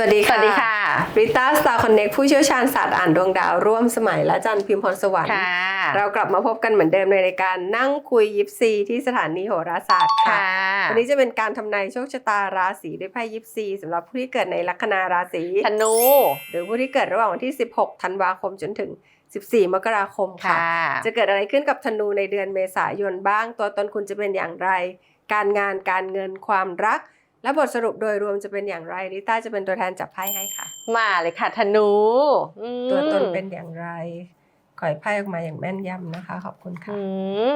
วัสดีสค่ะวัสดีค่ะ ริต้าสตาร์คอนเน็กผู้เชี่ยวชาญศาสตร์อ่านดวงดาวร่วมสมัยและจันทร์พิมพ์พรสวรรค์ค่ะเรากลับมาพบกันเหมือนเดิมในรายการนั่งคุยยิปซีที่สถานีโหราศาสตร์ค่ะค่ะ วันนี้จะเป็นการทำนายโชคชะตาราศีด้วยไพ่ยิปซีสำหรับผู้ที่เกิดในลัคนาราศีธนู หรือผู้ที่เกิดระหว่างวันที่ 16 ธันวาคมจนถึง14 มกราคมค่ะค่ะจะเกิดอะไรขึ้นกับธนูในเดือนเมษายนบ้าง ตัวตนคุณจะเป็นอย่างไร การงานการเงินความรัก และบทสรุปโดยรวมจะเป็นอย่างไรริต้าจะเป็นตัวแทนจับไพ่ให้ค่ะ มาเลยค่ะธนูอืมตัวตนเป็นอย่างไรขอให้ไพ่ออกมาอย่างแม่นยำนะคะ ขอบคุณค่ะอื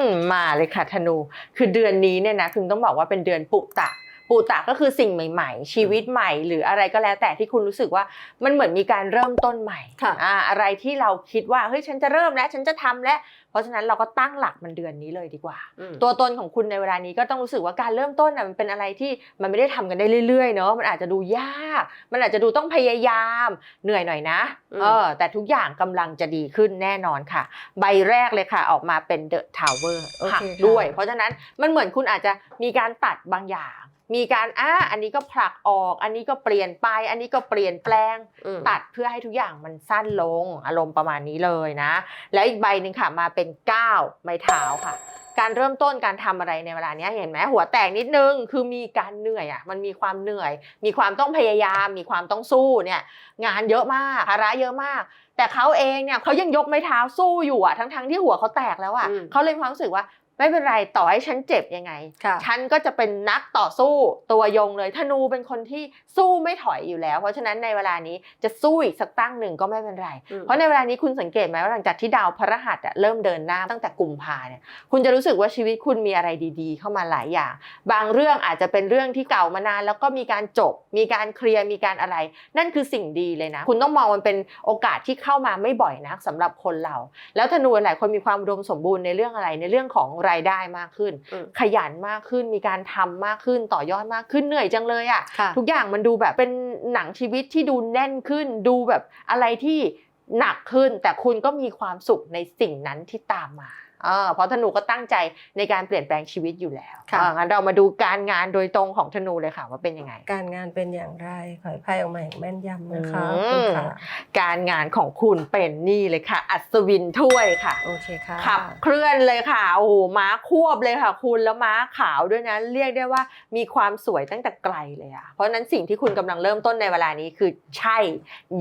มมาเลยค่ะธนู คือเดือนนี้เนี่ยนะคุณต้องบอกว่าเป็นเดือนปุตะ ปุตะก็คือสิ่งใหม่ ๆ ชีวิตใหม่ หรืออะไรก็แล้วแต่ที่คุณรู้สึกว่ามันเหมือนมีการเริ่มต้นใหม่ค่ะอ่าอะไรที่เราคิดว่าเฮ้ยฉันจะเริ่มแล้วฉันจะทำแล้วเพราะฉะนั้นเราก็ตั้งหลักมันเดือนนี้เลยดีกว่า ตัวตนของคุณในเวลานี้ก็ต้องรู้สึกว่าการเริ่มต้นน่ะมันเป็นอะไรที่มันไม่ได้ทำกันได้เรื่อยๆเนาะมันอาจจะดูยาก มันอาจจะดูต้องพยายามเหนื่อยหน่อยนะอืมเออแต่ทุกอย่างกำลังจะดีขึ้นแน่นอนค่ะ ใบแรกเลยค่ะ ออกมาเป็น The Tower โอหัเคกค่ะด้วย เพราะฉะนั้นมันเหมือนคุณอาจจะมีการตัดบางอย่าง มีการอ่าอันนี้ก็ผลักออก อันนี้ก็เปลี่ยนไป อันนี้ก็เปลี่ยนแปลงอืมตัดเพื่อให้ทุกอย่างมันสั้นลง อารมณ์ประมาณนี้เลยนะ แล้วอีกใบหนึ่งค่ะมาเป็น9ไม้เท้าค่ะ การเริ่มต้นการทำอะไรในเวลาเนี้ยเห็นไหมหัวแตกนิดนึง คือมีการเหนื่อยอะ มันมีความเหนื่อย มีความต้องพยายาม มีความต้องสู้เนี่ย งานเยอะมากภาระเยอะมาก แต่เขาเองเนี่ยเขายังยกไม้เท้าสู้อยู่อะทั้งๆที่หัวเขาแตกแล้วอะอืมเขาเลยมีความรู้สึกว่า ไม่เป็นไรต่อให้ฉันเจ็บยังไงค่ะฉันก็จะเป็นนักต่อสู้ตัวยงเลยธนูเป็นคนที่สู้ไม่ถอยอยู่แล้ว เพราะฉะนั้นในเวลานี้จะสู้อีกสักตั้งหนึ่งก็ไม่เป็นไรอืมเพราะในเวลานี้คุณสังเกตไหมว่าหลังจากที่ดาวพฤหัสอะเริ่มเดินหน้าตั้งแต่กุมภาเนี่ยคุณจะรู้สึกว่าชีวิตคุณมีอะไรดีๆ เข้ามาหลายอย่าง บางเรื่องอาจจะเป็นเรื่องที่เก่ามานาน แล้วก็มีการจบ มีการเคลียร์มีการอะไร นั่นคือสิ่งดีเลยนะ คุณต้องมองมันเป็นโอกาสที่เข้ามาไม่บ่อยนักสำหรับคนเรา แล้วธนูหลายคนมีความอุดมสมบูรณ์ในเรื่องอะไรในเรื่องของรายได้มากขึ้นอืมขยันมากขึ้นมีการทำมากขึ้นต่อยอดมากขึ้นเหนื่อยจังเลยอะค่ะทุกอย่างมันดูแบบเป็นหนังชีวิตที่ดูแน่นขึ้น ดูแบบอะไรที่หนักขึ้น แต่คุณก็มีความสุขในสิ่งนั้นที่ตามมา เออเพราะธนูก็ตั้งใจในการเปลี่ยนแปลงชีวิตอยู่แล้วค่ะเอองั้นเรามาดูการงานโดยตรงของธนูเลยค่ะว่าเป็นยังไง การงานเป็นอย่างไรขอให้ไพ่ออกมาอย่างแม่นยำนะคะอืขอบมคุณค่ะการงานของคุณเป็นนี่เลยค่ะ อัศวินถ้วยค่ะโอเคค่ะขับเคลื่อนเลยค่ะโอ้โหม้าควบเลยค่ะ คุณแล้วม้าขาวด้วยนะเรียกได้ว่ามีความสวยตั้งแต่ไกลเลยอะเพราะฉะนั้นสิ่งที่คุณกำลังเริ่มต้นในเวลานี้คือใช่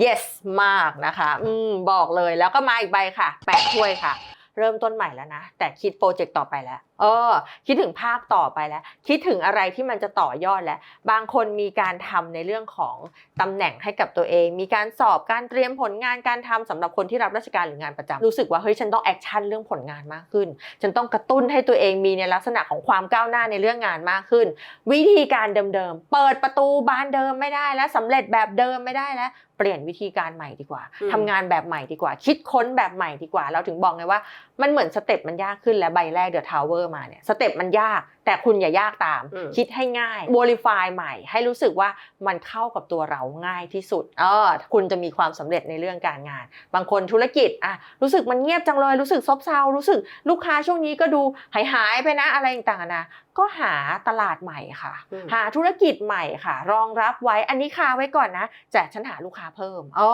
yes มากนะคะ อืมบอกเลยแล้วก็มาอีกใบค่ะ แปะถ้วยค่ะ เริ่มต้นใหม่แล้วนะ แต่คิดโปรเจกต์ต่อไปแล้วเออคิดถึงภาคต่อไปแล้ว คิดถึงอะไรที่มันจะต่อยอดแล้ว บางคนมีการทำในเรื่องของตำแหน่งให้กับตัวเอง มีการสอบการเตรียมผลงานการทำสำหรับคนที่รับราชการหรืองานประจำรู้สึกว่าเฮ้ยฉันต้องแอคชั่นเรื่องผลงานมากขึ้น ฉันต้องกระตุ้นให้ตัวเองมีในลักษณะของความก้าวหน้าในเรื่องงานมากขึ้น วิธีการเดิมๆเปิดประตูบานเดิมไม่ได้แล้วสำเร็จแบบเดิมไม่ได้แล้วเปลี่ยนวิธีการใหม่ดีกว่าอืมทำงานแบบใหม่ดีกว่า คิดค้นแบบใหม่ดีกว่า เราถึงบอกไงว่า มันเหมือนสเต็ปมันยากขึ้นและใบแรกเดอะทาวเวอร์มาเนี่ยสเต็ปมันยาก แต่คุณอย่ายากตามอืมคิดให้ง่ายบริฟายใหม่ ให้รู้สึกว่ามันเข้ากับตัวเราง่ายที่สุดเออคุณจะมีความสำเร็จในเรื่องการงาน บางคนธุรกิจอะรู้สึกมันเงียบจังเลยรู้สึกซบเซารู้สึกลูกค้าช่วงนี้ก็ดูหายหายๆไปนะอะไรต่างๆนะก็หาตลาดใหม่ค่ะอืมหาธุรกิจใหม่ค่ะ รองรับไว้อันนี้คาไว้ก่อนนะแต่ฉันหาลูกค้าเพิ่มอ๋อ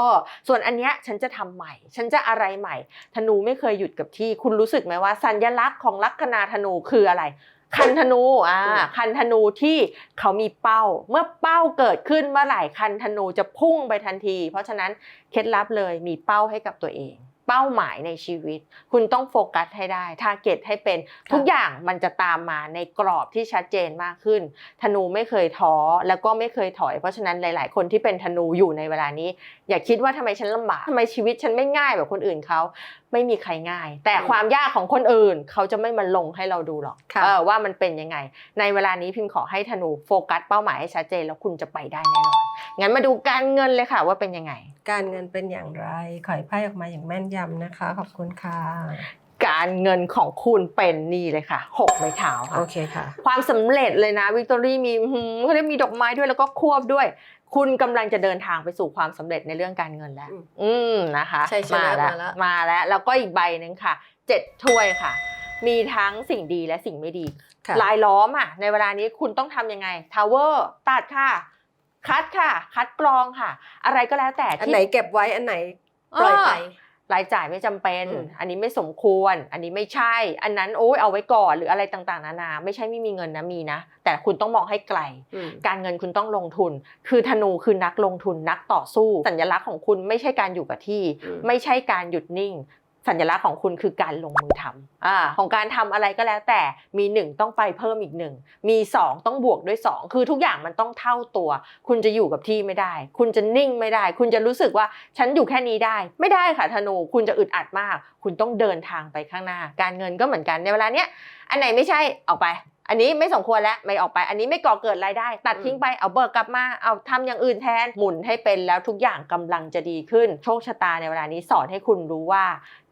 ส่วนอันเนี้ยฉันจะทำใหม่ ฉันจะอะไรใหม่ ธนูไม่เคยหยุดกับที่ คุณรู้สึกไหมว่าสัญลักษณ์ของลัคนาธนูคืออะไร คันธนูอ่าอืมคันธนูที่เขามีเป้า เมื่อเป้าเกิดขึ้นเมื่อไหร่คันธนูจะพุ่งไปทันที เพราะฉะนั้นเคล็ดลับเลยมีเป้าให้กับตัวเอง เป้าหมายในชีวิต คุณต้องโฟกัสให้ได้ทาร์เก็ตให้เป็นทุกอย่างมันจะตามมาในกรอบที่ชัดเจนมากขึ้น ธนูไม่เคยท้อแล้วก็ไม่เคยถอย เพราะฉะนั้นหลาย ๆ คนที่เป็นธนูอยู่ในเวลานี้ อย่าคิดว่าทำไมฉันลำบากทำไมชีวิตฉันไม่ง่ายแบบคนอื่นเขาไม่มีใครง่าย แต่อืมความยากของคนอื่นเขาจะไม่มาลงให้เราดูหรอกค่ะเออว่ามันเป็นยังไง ในเวลานี้พิมพ์ขอให้ธนูโฟกัสเป้าหมายให้ชัดเจนแล้วคุณจะไปได้แน่นอน งั้นมาดูการเงินเลยค่ะว่าเป็นยังไง การเงินเป็นอย่างไรขอให้ไพ่ออกมาอย่างแม่นยำนะคะ ขอบคุณค่ะ การเงินของคุณเป็นนี่เลยค่ะหกไม้เท้าค่ะ โอเคค่ะ ความสำเร็จเลยนะวิกตอรี่มีหืมเขาเรียกมีดอกไม้ด้วยแล้วก็ควบด้วย คุณกำลังจะเดินทางไปสู่ความสำเร็จในเรื่องการเงินแล้ว อืมอืมนะคะใช่ใช่มาแล้วมาแล้ว มาแล้วแล้วก็อีกใบหนึ่งค่ะเจ็ดถ้วยค่ะ มีทั้งสิ่งดีและสิ่งไม่ดี ค่ะ ลายล้อมอะในเวลานี้คุณต้องทำยังไงทาวเวอร์ตัดค่ะ คัดค่ะ คัดกรองค่ะ อะไรก็แล้วแต่อันที่ไหนเก็บไว้อันไหนปล่อยไป รายจ่ายไม่จำเป็น อืม อันนี้ไม่สมควร อันนี้ไม่ใช่ อันนั้นโอ้ยเอาไว้ก่อนหรืออะไรต่างๆนานา ไม่ใช่ไม่มีเงินนะมีนะ แต่คุณต้องมองให้ไกล อืม การเงินคุณต้องลงทุน คือธนูคือนักลงทุนนักต่อสู้ สัญลักษณ์ของคุณไม่ใช่การอยู่กับที่ อืม ไม่ใช่การหยุดนิ่ง สัญลักษณ์ของคุณคือการลงมือทำอ่าของการทำอะไรก็แล้วแต่มีหนึ่งต้องไปเพิ่มอีกหนึ่งมีสองต้องบวกด้วยสองคือทุกอย่างมันต้องเท่าตัว คุณจะอยู่กับที่ไม่ได้ คุณจะนิ่งไม่ได้ คุณจะรู้สึกว่าฉันอยู่แค่นี้ได้ ไม่ได้ค่ะธนู คุณจะอึดอัดมาก คุณต้องเดินทางไปข้างหน้า การเงินก็เหมือนกันในเวลาเนี้ยอันไหนไม่ใช่ออกไป อันนี้ไม่สมควรแล้วไม่ออกไป อันนี้ไม่ก่อเกิดรายได้ ตัดทิ้งไปเอาเบิกกลับมาเอาทำอย่างอื่นแทนหมุนให้เป็นแล้วทุกอย่างกำลังจะดีขึ้น โชคชะตาในเวลานี้สอนให้คุณรู้ว่า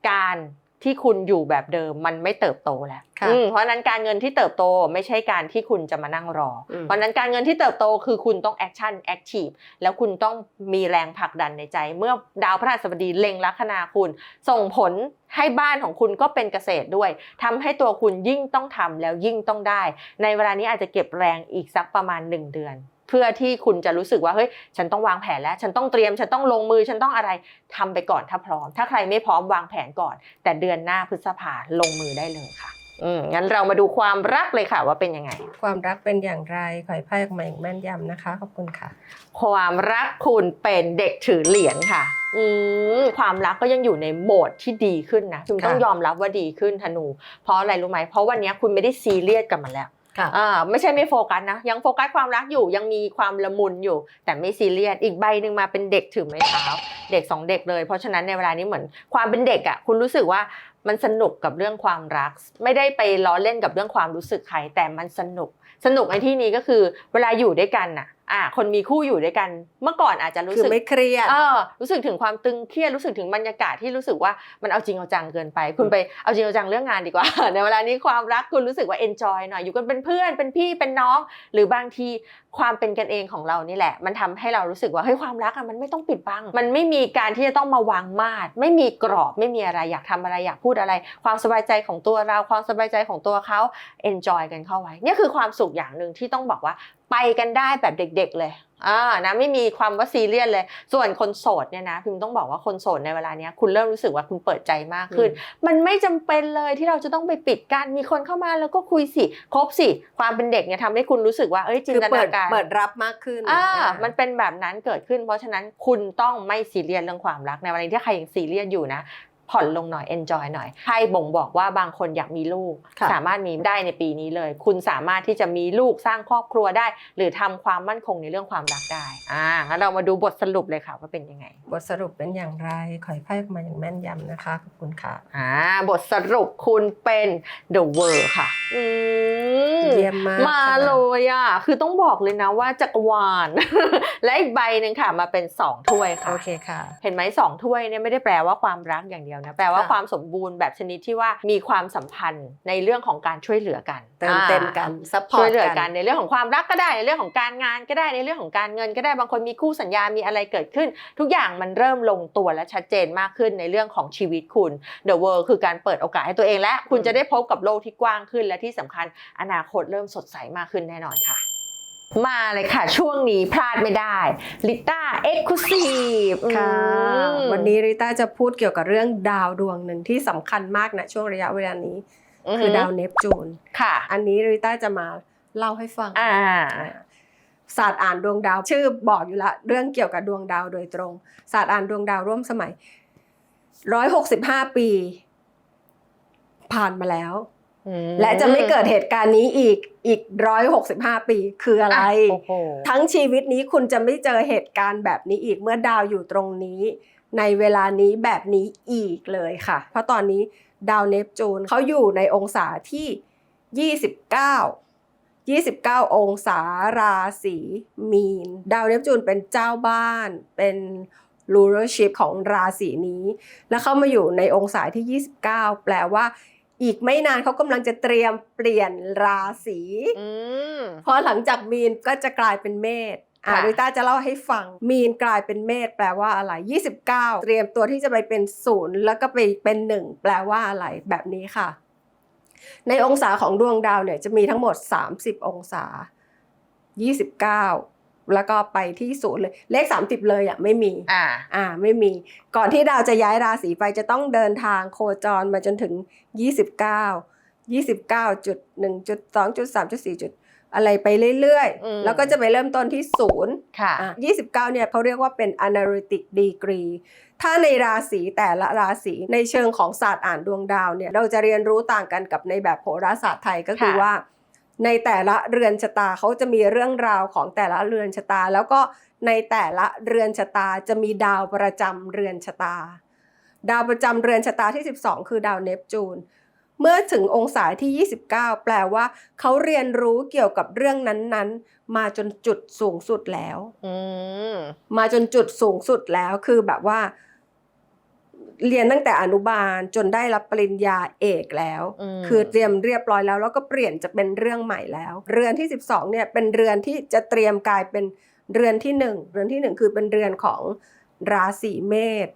การ ที่คุณอยู่แบบเดิมมันไม่เติบโตแล้วค่ะอืมเพราะฉะนั้นการเงินที่เติบโตไม่ใช่การที่คุณจะมานั่งรออมเพราะฉะนั้นการเงินที่เติบโตคือคุณต้องแอคชั่นแอคทีฟแล้วคุณต้องมีแรงผลักดันในใจ เมื่อดาวพระราชบดีเล็งลัคนาคุณ ส่งผลให้บ้านของคุณก็เป็นเกษตรด้วยทำให้ตัวคุณยิ่งต้องทำแล้วยิ่งต้องได้ ในเวลานี้อาจจะเก็บแรงอีกสักประมาณ 1 เดือน เพื่อที่คุณจะรู้สึกว่าเฮ้ยฉันต้องวางแผนแล้ว ฉันต้องเตรียม ฉันต้องลงมือ ฉันต้องอะไรทำไปก่อนถ้าพร้อม ถ้าใครไม่พร้อมวางแผนก่อน แต่เดือนหน้าพฤษภาลงมือได้เลยค่ะอืมงั้นเรามาดูความรักเลยค่ะว่าเป็นยังไง ความรักเป็นอย่างไรขอให้ไพ่ออกมาอย่างแม่นยำนะคะ ขอบคุณค่ะ ความรักคุณเป็นเด็กถือเหรียญค่ะอืมความรักก็ยังอยู่ในโหมดที่ดีขึ้นนะคุณต้องค่ะยอมรับว่าดีขึ้นธนู เพราะอะไรรู้ไหมเพราะวันนี้คุณไม่ได้ซีเรียสกับมันแล้วค่ะอ่า ไม่ใช่ไม่โฟกัสนะ ยังโฟกัสความรักอยู่ยังมีความละมุนอยู่ แต่ไม่ซีเรียสอีกใบหนึ่งมาเป็นเด็กถือไม้เท้าเด็กสองเด็กเลย เพราะฉะนั้นในเวลานี้เหมือนความเป็นเด็กอะคุณรู้สึกว่ามันสนุกกับเรื่องความรัก ไม่ได้ไปล้อเล่นกับเรื่องความรู้สึกใครแต่มันสนุก สนุกในที่นี้ก็คือเวลาอยู่ด้วยกันน่ะ อ่าคนมีคู่อยู่ด้วยกันเมื่อก่อนอาจจะรู้คือสึกไม่เครียดเออรู้สึกถึงความตึงเครียดรู้สึกถึงบรรยากาศที่รู้สึกว่ามันเอาจริงเอาจังเกินไป คุณไปเอาจริงเอาจังเรื่องงานดีกว่า ในเวลานี้ความรักคุณรู้สึกว่า enjoy หน่อยอยู่กันเป็นเพื่อนเป็นพี่เป็นน้อง หรือบางทีความเป็นกันเองของเรานี่แหละ มันทำให้เรารู้สึกว่าเฮ้ยความรักอะมันไม่ต้องปิดบัง มันไม่มีการที่จะต้องมาวางมาดไม่มีกรอบไม่มีอะไรอยากทำอะไรอยากพูดอะไร ความสบายใจของตัวเราความสบายใจของตัวเขา enjoy กันเข้าไว้เนี่ยคือความสุขอย่างหนึ่งที่ต้องบอกว่า ไปกันได้แบบเด็กๆเลยอ่านะไม่มีความว่าซีเรียสเลย ส่วนคนโสดเนี่ยนะพิมต้องบอกว่าคนโสดในเวลาเนี้ยคุณเริ่มรู้สึกว่าคุณเปิดใจมากขึ้น มันไม่จำเป็นเลยที่เราจะต้องไปปิดกันมีคนเข้ามาแล้วก็คุยสิคบสิความเป็นเด็กเนี่ยทำให้คุณรู้สึกว่าเอ้ยจินคือตเปินาดการเปิดรับมากขึ้นอ่าอ่ามันเป็นแบบนั้นเกิดขึ้น เพราะฉะนั้นคุณต้องไม่ซีเรียสเรื่องความรักในวันนี้ถ้าใครยังซีเรียสอยู่นะ ผ่อนลงหน่อย enjoy หน่อยไพ่บ่งบอกว่าบางคนอยากมีลูกค่ะสามารถมีได้ในปีนี้เลย คุณสามารถที่จะมีลูกสร้างครอบครัวได้ หรือทำความมั่นคงในเรื่องความรักได้อ่างั้นเรามาดูบทสรุปเลยค่ะว่าเป็นยังไง บทสรุปเป็นอย่างไรขอให้ไพ่ออกมาอย่างแม่นยำนะคะขอบคุณค่ะอ่าบทสรุปคุณเป็น the world ค่ะอืมเยี่ยมมากมาค่ะเลยอะคือต้องบอกเลยนะว่าจักรวาลและอีกใบหนึ่งค่ะมาเป็น 2 ถ้วยค่ะโอเคค่ะ เห็นไหมสองถ้วยเนี่ยไม่ได้แปลว่าความรักอย่างเดียวนะแปลว่าค่ะความสมบูรณ์แบบชนิดที่ว่ามีความสัมพันธ์ในเรื่องของการช่วยเหลือกันเติมเต็มกันซัพพอช่ร์วยตเหลือกักันนในเรื่องของความรักก็ได้ในเรื่องของการงานก็ได้ในเรื่องของการเงินก็ได้บางคนมีคู่สัญญามีอะไรเกิดขึ้น ทุกอย่างมันเริ่มลงตัวและชัดเจนมากขึ้นในเรื่องของชีวิตคุณ The World คือการเปิดโอกาสให้ตัวเองและคุณจะได้พบกับโลกที่กว้างขึ้นและที่สำคัญอนาคตเริ่มสดใสมากขึ้นแน่นอนค่ะ มาเลยค่ะ ช่วงนี้พลาดไม่ได้ลิต้าเอ็กซ์คลูซีฟค่ะวันนี้ริต้าจะพูดเกี่ยวกับเรื่องดาวดวงหนึ่งที่สำคัญมากนะช่วงระยะเวลานี้ คือดาวเนปจูนค่ะ อันนี้ริต้าจะมาเล่าให้ฟังอ่าศาสตร์อ่านดวงดาวชื่อบอกอยู่ละเรื่องเกี่ยวกับดวงดาวโดยตรง ศาสตร์อ่านดวงดาวร่วมสมัยร้อยหกสิบห้าปี ผ่านมาแล้ว และจะไม่เกิดเหตุการณ์นี้อีกอีกร้อยหกสิบห้าปีคืออะไรโอ้โหทั้งชีวิตนี้คุณจะไม่เจอเหตุการณ์แบบนี้อีกเมื่อดาวอยู่ตรงนี้ ในเวลานี้แบบนี้อีกเลยค่ะ เพราะตอนนี้ดาวเนปจูนเขาอยู่ในองศาที่29 29 องศาราศีมีน ดาวเนปจูนเป็นเจ้าบ้าน เป็น rulership ของราศีนี้ แล้วเข้ามาอยู่ในองศาที่ 29 แปลว่า อีกไม่นานเขากำลังจะเตรียมเปลี่ยนราศีอืมพอหลังจากมีนก็จะกลายเป็นเมษอ่าค่ะริต้าจะเล่าให้ฟัง มีนกลายเป็นเมษแปลว่าอะไร 29 เตรียมตัวที่จะไปเป็นศูนย์แล้วก็ไปเป็นหนึ่งแปลว่าอะไรแบบนี้ค่ะ ในองศาของดวงดาวเนี่ยจะมีทั้งหมด 30 องศา 29 แล้วก็ไปที่ศูนย์เลยเลข 30 เลยอะไม่มีอ่าอ่าไม่มี ก่อนที่ดาวจะย้ายราศีไปจะต้องเดินทางโคจรมาจนถึง 29 29จุด1จุด2จุด3จุด4จุดอะไรไปเรื่อยอืมๆแล้วก็จะไปเริ่มต้นที่ศูนย์ค่ะอะ29เนี่ยเขาเรียกว่าเป็น analytic degree ถ้าในราศีแต่ละราศีในเชิงของศาสตร์อ่านดวงดาวเนี่ย เราจะเรียนรู้ต่างกันกับในแบบโหราศาสตร์ไทยก็คือค่ะว่า ในแต่ละเรือนชะตาเขาจะมีเรื่องราวของแต่ละเรือนชะตา แล้วก็ในแต่ละเรือนชะตาจะมีดาวประจำเรือนชะตา ดาวประจำเรือนชะตาที่ 12 คือดาวเนปจูน เมื่อถึงองศาที่ 29 แปลว่าเขาเรียนรู้เกี่ยวกับเรื่องนั้นๆ มาจนจุดสูงสุดแล้วอืมมาจนจุดสูงสุดแล้วคือแบบว่า เรียนตั้งแต่อนุบาลจนได้รับปริญญาเอกแล้วอืมคือเตรียมเรียบร้อยแล้ว แล้วก็เปลี่ยนจะเป็นเรื่องใหม่แล้ว เรือนที่ 12เนี่ยเป็นเรือนที่จะเตรียมกลายเป็นเรือนที่หนึ่งเรือนที่หนึ่งคือเป็นเรือนของราศีเมษ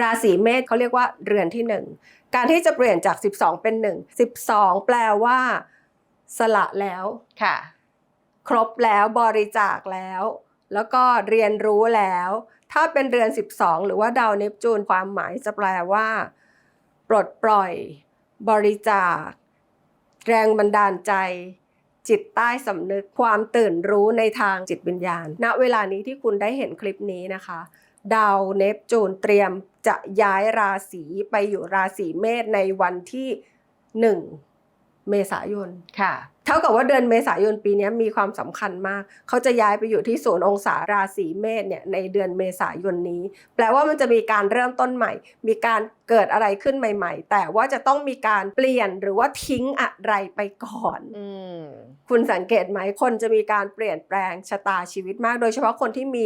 ราศีเมษเขาเรียกว่าเรือนที่หนึ่งการที่จะเปลี่ยนจาก 12 เป็นหนึ่ง12 แปลว่า สละแล้วค่ะ ครบแล้วบริจาคแล้ว แล้วก็เรียนรู้แล้ว ถ้าเป็นเดือน 12 หรือว่าดาวเนปจูนความหมายจะแปลว่า ปลดปล่อย บริจาค แรงบันดาลใจ จิตใต้สำนึกความตื่นรู้ในทางจิตวิญญาณ ณเวลานี้ที่คุณได้เห็นคลิปนี้นะคะ ดาวเนปจูนเตรียมจะย้ายราศีไปอยู่ราศีเมษในวันที่ 1 เมษายนค่ะเท่ากับว่าเดือนเมษายนปีนี้มีความสำคัญมาก เขาจะย้ายไปอยู่ที่ศูนย์องศาราศีเมษเนี่ยในเดือนเมษายนนี้ แปลว่ามันจะมีการเริ่มต้นใหม่ มีการเกิดอะไรขึ้นใหม่ ๆ แต่ว่าจะต้องมีการเปลี่ยนหรือว่าทิ้งอะไรไปก่อนอืมคุณสังเกตไหมคนจะมีการเปลี่ยนแปลงชะตาชีวิตมาก โดยเฉพาะคนที่มี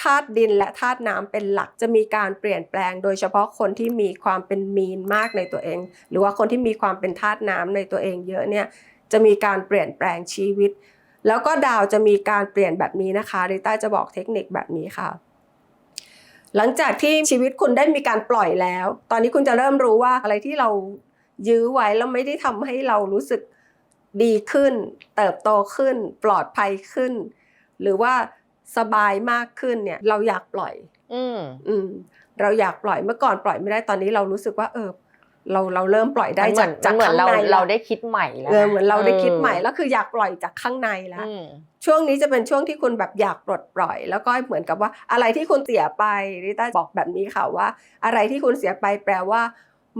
ธาตุดินและธาตุน้ำเป็นหลักจะมีการเปลี่ยนแปลง โดยเฉพาะคนที่มีความเป็นมีนมากในตัวเอง หรือว่าคนที่มีความเป็นธาตุน้ำในตัวเองเยอะเนี่ยจะมีการเปลี่ยนแปลงชีวิต แล้วก็ดาวจะมีการเปลี่ยนแบบนี้นะคะริต้าจะบอกเทคนิคแบบนี้ค่ะ หลังจากที่ชีวิตคุณได้มีการปล่อยแล้ว ตอนนี้คุณจะเริ่มรู้ว่าอะไรที่เรายื้อไว้แล้วไม่ได้ทำให้เรารู้สึกดีขึ้น เติบโตขึ้น ปลอดภัยขึ้น หรือว่า สบายมากขึ้นเนี่ยเราอยากปล่อย อืมอืมเราอยากปล่อยเมื่อก่อนปล่อยไม่ได้ตอนนี้เรารู้สึกว่าเออเราเราเริ่มปล่อยได้มันเหมืจาอกนจากเหมือนข้างเราในเราแล้วได้คิดใหม่แล้วเออเหมือนเราได้คิดใหม่เออแล้วคืออยากปล่อยจากข้างในแล้วอืมช่วงนี้จะเป็นช่วงที่คุณแบบอยากปลดปล่อย แล้วก็เหมือนกับว่าอะไรที่คุณเสียไปริต้าบอกแบบนี้ค่ะว่า อะไรที่คุณเสียไปแปลว่า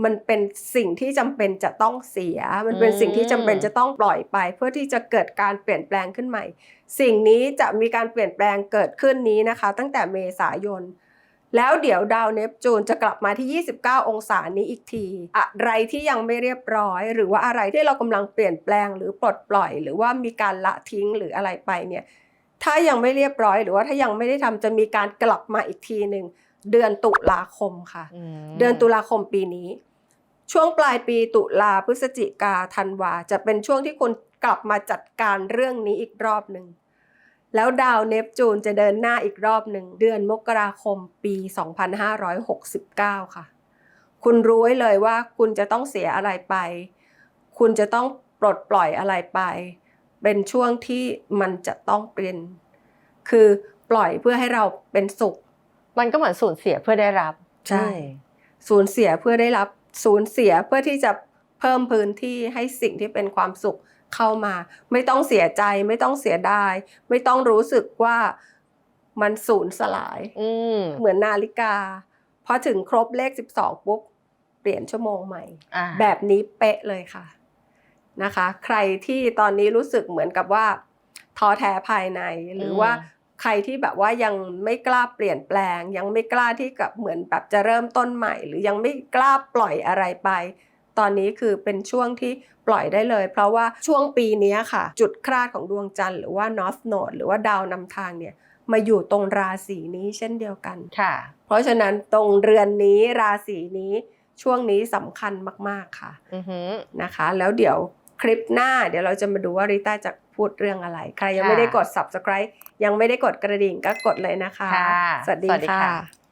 มันเป็นสิ่งที่จำเป็นจะต้องเสีย มันเป็นสิ่งที่จำเป็นจะต้องปล่อยไป เพื่อที่จะเกิดการเปลี่ยนแปลงขึ้นใหม่ สิ่งนี้จะมีการเปลี่ยนแปลงเกิดขึ้นนี้นะคะ ตั้งแต่เมษายน แล้วเดี๋ยวดาวเนปจูนจะกลับมาที่ 29 องศานี้อีกที อะไรที่ยังไม่เรียบร้อย หรือว่าอะไรที่เรากำลังเปลี่ยนแปลงหรือปลดปล่อย หรือว่ามีการละทิ้งหรืออะไรไปเนี่ยถ้ายังไม่เรียบร้อย หรือว่าถ้ายังไม่ได้ทำจะมีการกลับมาอีกทีหนึ่ง เดือนตุลาคมค่ะมเดือนตุลาคมปีนี้ ช่วงปลายปีตุลาพฤศจิกาธันวา จะเป็นช่วงที่คุณกลับมาจัดการเรื่องนี้อีกรอบหนึ่งแล้วดาวเนปจูนจะเดินหน้าอีกรอบหนึ่งเดือนมกราคมปี 2569 ค่ะ คุณรู้ไว้เลยว่าคุณจะต้องเสียอะไรไป คุณจะต้องปลดปล่อยอะไรไป เป็นช่วงที่มันจะต้องเปลี่ยน คือปล่อยเพื่อให้เราเป็นสุข มันก็เหมือนสูญเสียเพื่อได้รับ ใช่ สูญเสียเพื่อได้รับ สูญเสียเพื่อที่จะเพิ่มพื้นที่ให้สิ่งที่เป็นความสุขเข้ามา ไม่ต้องเสียใจไม่ต้องเสียดาย ไม่ต้องรู้สึกว่ามันสูญสลายอืมเหมือนนาฬิกาพอถึงครบเลข12ปุ๊บเปลี่ยนชั่วโมงใหม่อ่าแบบนี้เป๊ะเลยค่ะนะคะ ใครที่ตอนนี้รู้สึกเหมือนกับว่าท้อแท้ภายในหรือว่าใค รที่แบบว่ายังไม่กล้าเปลี่ยนแปลง ยังไม่กล้าที่กับเหมือนแบบจะเริ่มต้นใหม่ หรือยังไม่กล้าปล่อยอะไรไป ตอนนี้คือเป็นช่วงที่ปล่อยได้เลย เพราะว่าช่วงปีนี้ค่ะ จุดคลาดของดวงจันทร์หรือว่า North Node หรือว่าดาวนำทางเนี่ยมาอยู่ตรงราศีนี้เช่นเดียวกันค่ะ เพราะฉะนั้นตรงเรือนนี้ราศีนี้ช่วงนี้สำคัญมาก ๆค่ะอือหือนะคะ แล้วเดี๋ยว คลิปหน้า เดี๋ยวเราจะมาดูว่าริต้าจะพูดเรื่องอะไร ใครยังค่ะไม่ได้กด subscribe ยังไม่ได้กดกระดิ่งก็กดเลยนะคะค่ะสวัสดีสวัสดีค่ะค่ะ